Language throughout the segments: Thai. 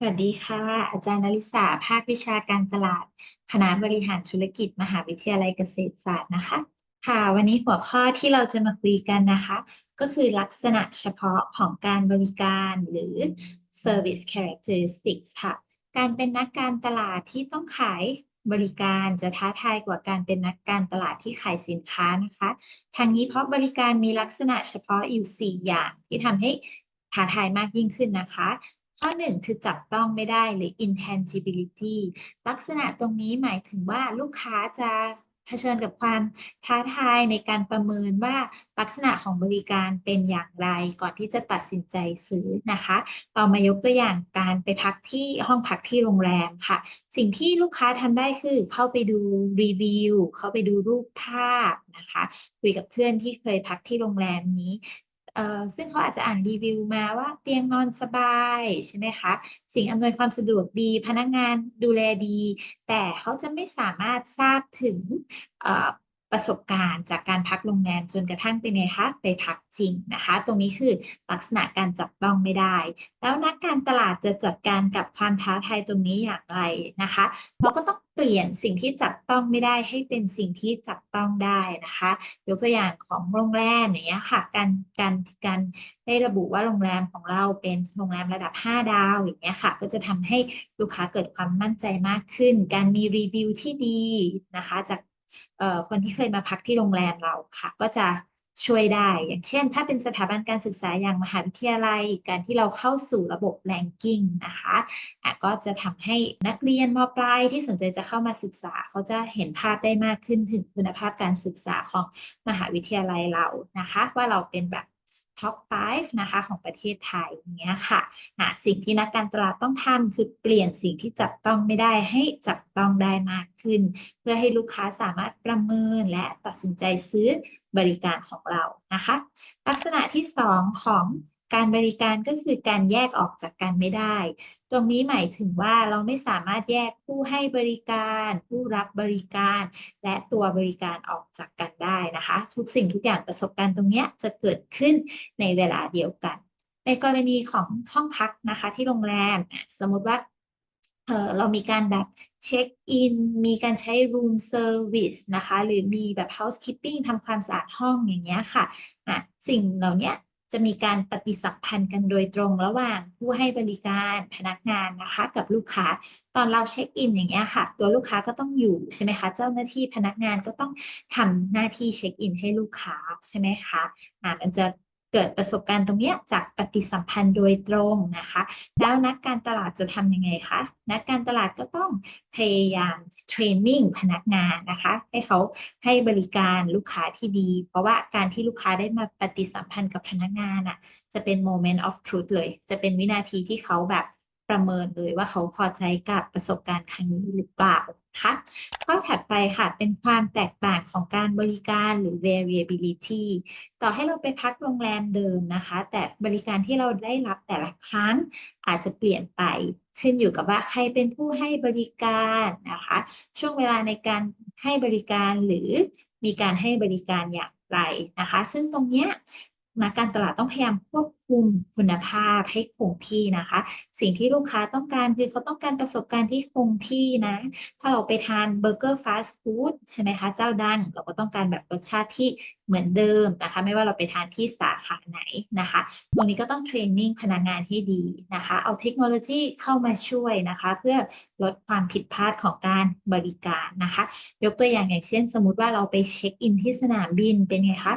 สวัสดีค่ะ อาจารย์นลิสาภาควิชาการตลาด คณะบริหารธุรกิจ มหาวิทยาลัยเกษตรศาสตร์นะคะ ค่ะวันนี้หัวข้อที่เราจะมาคุยกันนะคะ ก็คือลักษณะเฉพาะของการบริการหรือ service characteristics ค่ะ การเป็นนักการตลาดที่ต้องขายบริการจะท้าทายกว่าการเป็นนักการตลาดที่ขายสินค้านะคะ ทางนี้เพราะบริการมีลักษณะเฉพาะอยู่ 4 อย่างที่ทำให้ท้าทายมากยิ่งขึ้นนะคะ ข้อหนึ่งคือจับต้องไม่ได้หรือ intangibility ลักษณะตรงนี้หมายถึงว่าลูกค้าจะเผชิญกับความท้าทายในการประเมินว่าลักษณะของบริการเป็นอย่างไรก่อนที่จะตัดสินใจซื้อนะคะเรามายกตัวอย่างการไปพักที่ห้องพักที่โรงแรมค่ะ สิ่งที่ลูกค้าทำได้คือเข้าไปดูรีวิวเข้าไปดูรูปภาพนะคะ คุยกับเพื่อนที่เคยพักที่โรงแรมนี้ ซึ่งเขาอาจจะอ่านรีวิวมาว่าเตียงนอนสบายใช่ไหมคะ สิ่งอำนวยความสะดวกดี พนักงานดูแลดี แต่เขาจะไม่สามารถทราบถึงประสบการณ์จากการพักโรงแรมจนกระทั่งเป็นไงคะไปพักจริงนะคะ ตรงนี้คือลักษณะการจับต้องไม่ได้ แล้วนักการตลาดจะจัดการกับความท้าทายตรงนี้อย่างไรนะคะ เราก็ต้อง เปลี่ยนสิ่งที่จับต้องไม่ได้ให้เป็นสิ่งที่จับต้องได้นะคะ ยกตัวอย่างของโรงแรมอย่างเงี้ยค่ะ การการการได้ระบุว่าโรงแรมของเราเป็นโรงแรมระดับ 5 ดาวอย่างเงี้ยค่ะ ก็จะทำให้ลูกค้าเกิดความมั่นใจมากขึ้น การมีรีวิวที่ดีนะคะ จากคนที่เคยมาพักที่โรงแรมเราค่ะ ก็จะ ช่วยได้ อย่างเช่น ถ้าเป็นสถาบันการศึกษาอย่างมหาวิทยาลัย การที่เราเข้าสู่ระบบแรงกิ้งนะคะะก็จะทำให้นักเรียนมปลายที่สนใจจะเข้ามาศึกษา เขาจะเห็นภาพได้มากขึ้นถึงคุณภาพการศึกษาของมหาวิทยาลัยเรานะคะ ว่าเราเป็นแบบ ท็อป 5 นะคะของประเทศไทยอย่างเงี้ยค่ะะสิ่งที่นักการตลาดต้องทำคือเปลี่ยนสิ่งที่จับต้องไม่ได้ให้จับต้องได้มากขึ้น เพื่อให้ลูกค้าสามารถประเมินและตัดสินใจซื้อบริการของเรานะคะ ลักษณะที่ 2 ของ การบริการก็คือการแยกออกจากกันไม่ได้ ตรงนี้หมายถึงว่าเราไม่สามารถแยกผู้ให้บริการ ผู้รับบริการ และตัวบริการออกจากกันได้นะคะ ทุกสิ่งทุกอย่างประสบการณ์ตรงนี้จะเกิดขึ้นในเวลาเดียวกัน ในกรณีของห้องพักนะคะที่โรงแรมสมมติว่าเเรามีการแบบเช็คอิน มีการใช้ room service นะคะ หรือมีแบบ housekeeping ทำความสะอาดห้องอย่างเงี้ยค่ะะสิ่งเหล่านี้ จะมีการปฏิสัมพันธ์กันโดยตรงระหว่างผู้ให้บริการพนักงานนะคะ กับลูกค้าตอนเราเช็คอินอย่างเงี้ยค่ะ ตัวลูกค้าก็ต้องอยู่ใช่ไหมคะ เจ้าหน้าที่พนักงานก็ต้องทำหน้าที่เช็คอินให้ลูกค้าใช่ไหมคะอ่ามันจะ เกิดประสบการณ์ตรงนี้จากปฏิสัมพันธ์โดยตรงนะคะ แล้วนักการตลาดจะทำยังไงคะ นักการตลาดก็ต้องพยายามเทรนนิ่งพนักงานนะคะ ให้เขาให้บริการลูกค้าที่ดี เพราะว่าการที่ลูกค้าได้มาปฏิสัมพันธ์กับพนักงานอะจะเป็น moment of truth เลย จะเป็นวินาทีที่เขาแบบ ประเมินเลยว่าเขาพอใจกับประสบการณ์ครั้งนี้หรือเปล่าคะข้อถัดไปค่ะ เป็นความแตกต่างของการบริการหรือ variability ต่อให้เราไปพักโรงแรมเดิมนะคะ แต่บริการที่เราได้รับแต่ละครั้งอาจจะเปลี่ยนไป ขึ้นอยู่กับว่าใครเป็นผู้ให้บริการนะคะ ช่วงเวลาในการให้บริการหรือมีการให้บริการอย่างไรนะคะ ซึ่งตรงเนี้ยนักการตลาดต้องพยายามควบ คุมคุณภาพให้คงที่นะคะ สิ่งที่ลูกค้าต้องการคือเขาต้องการประสบการณ์ที่คงที่นะ ถ้าเราไปทานเบอร์เกอร์ฟาสต์ฟู้ดใช่ไหมคะเจ้าดังเราก็ต้องการแบบรสชาติที่เหมือนเดิมนะคะ ไม่ว่าเราไปทานที่สาขาไหนนะคะ ตรงนี้ก็ต้องเทรนนิ่งพนักงานให้ดีนะคะ เอาเทคโนโลยีเข้ามาช่วยนะคะ เพื่อลดความผิดพลาดของการบริการนะคะ ยกตัวอย่างอย่างเช่น สมมติว่าเราไปเช็คอินที่สนามบินเป็นไงคะ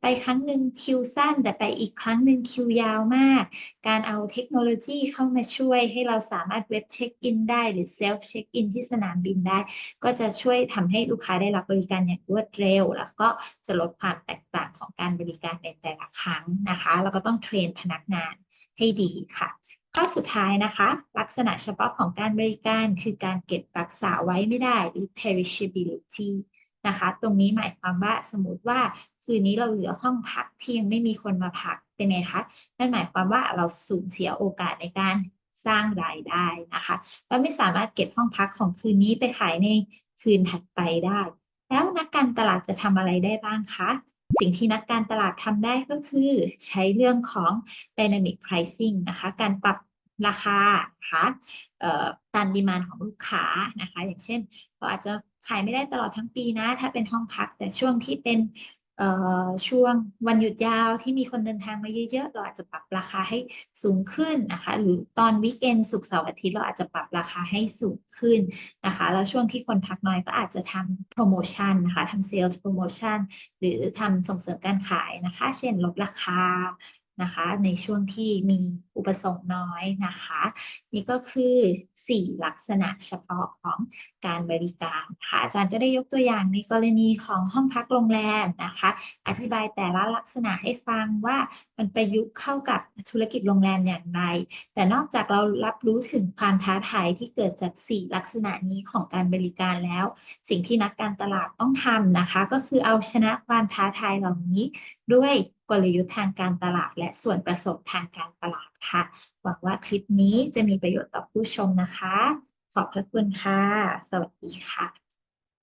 ไปครั้งหนึ่งคิวสั้นแต่ไปอีกครั้งหนึ่งคิวยาวมาก การเอาเทคโนโลยีเข้ามาช่วยให้เราสามารถเว็บเช็คอินได้หรือเซลฟ์เช็คอินที่สนามบินได้ ก็จะช่วยทำให้ลูกค้าได้รับบริการอย่างรวดเร็ว แล้วก็จะลดความแตกต่างของการบริการในแต่ละครั้งนะคะแล้วก็ต้องเทรนพนักงานให้ดีค่ะ ข้อสุดท้ายนะคะ ลักษณะเฉพาะของการบริการคือการเก็บรักษาไว้ไม่ได้หรือ perishability นะคะ ตรงนี้หมายความว่าสมมติว่าคืนนี้เราเหลือห้องพักที่ยังไม่มีคนมาพัก เป็นไงคะนั่นหมายความว่าเราสูญเสียโอกาสในการสร้างรายได้นะคะเราไม่สามารถเก็บห้องพักของคืนนี้ไปขายในคืนถัดไปได้ แล้วนักการตลาดจะทำอะไรได้บ้างคะสิ่งที่นักการตลาดทำได้ก็คือใช้เรื่องของ dynamic pricing นะคะ การปรับราคาคะตามดีมานของลูกค้านะคะ อย่างเช่น เราอาจจะขายไม่ได้ตลอดทั้งปีนะ ถ้าเป็นห้องพักแต่ช่วงที่เป็น ช่วงวันหยุดยาวที่มีคนเดินทางมาเยอะๆ เราอาจจะปรับราคาให้สูงขึ้นนะคะ หรือตอนวีคเอนสุกเสาร์อาทิตย์เราอาจจะปรับราคาให้สูงขึ้นนะคะ แล้วช่วงที่คนพักน้อยก็อาจจะทำโปรโมชั่นนะคะทำเซลล์โปรโมชั่นหรือทำส่งเสริมการขายนะคะ เช่นลดราคานะคะ ในช่วงที่มี อุปสงค์น้อยนะคะ นี่ก็คือ 4 ลักษณะเฉพาะของการบริการนะคะอาจารย์ก็ได้ยกตัวอย่างในกรณีของห้องพักโรงแรมนะคะ อธิบายแต่ละลักษณะให้ฟังว่ามันประยุกต์เข้ากับธุรกิจโรงแรมอย่างไร แต่นอกจากเรารับรู้ถึงความท้าทายที่เกิดจาก 4 ลักษณะนี้ของการบริการแล้ว สิ่งที่นักการตลาดต้องทำนะคะ ก็คือเอาชนะความท้าทายเหล่านี้ด้วยกลยุทธ์ทางการตลาดและส่วนประสบทางการตลาด ค่ะ หวังว่าคลิปนี้จะมีประโยชน์ต่อผู้ชมนะคะ ขอบพระคุณค่ะ สวัสดีค่ะ